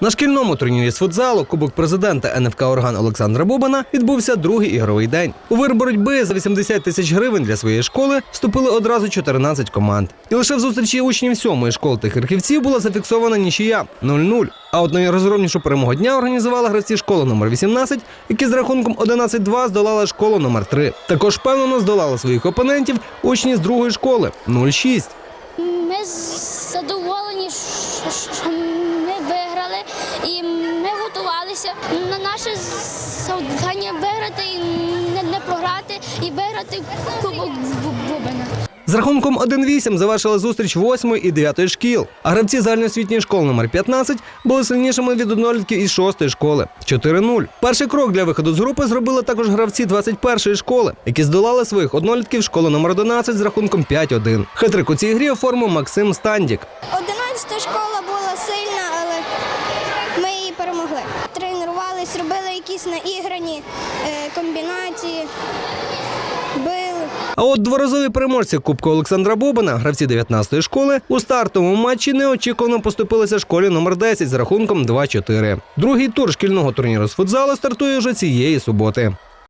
На шкільному турнірі з футзалу Кубок президента НФК Орган Олександра Бобана відбувся другий ігровий день. У вир боротьби за 80 тисяч гривень для своєї школи вступили одразу 14 команд. І лише в зустрічі учнів сьомої школи та харківців була зафіксована нічия 0-0. А от найрозгромнішу перемогу дня організували гравці школи номер 18, які з рахунком 11-2 здолали школу номер 3. Також впевнено здолали своїх опонентів учні з другої школи 0-6. Ми задоволені, що ми виграли, і ми готувалися на наше завдання виграти і не, не програти, і виграти кубок Бу- Бубена. З рахунком 1-8 завершили зустріч 8 і 9 шкіл. А гравці загальноосвітньої школи номер 15 були сильнішими від однолітків із 6 школи 4-0. Перший крок для виходу з групи зробили також гравці 21 школи, які здолали своїх однолітків школи номер 11 з рахунком 5-1. Хитрик у цій грі оформив Максим Стандік. 11 школа була сильна, але ми її перемогли. Тренувались, робили якісь наіграні е, комбінації, били. А от дворазові переможці Кубку Олександра Бобина, гравці 19-ї школи, у стартовому матчі неочікувано поступилися школі номер 10 з рахунком 2-4. Другий тур шкільного турніру з футзалу стартує вже цієї суботи.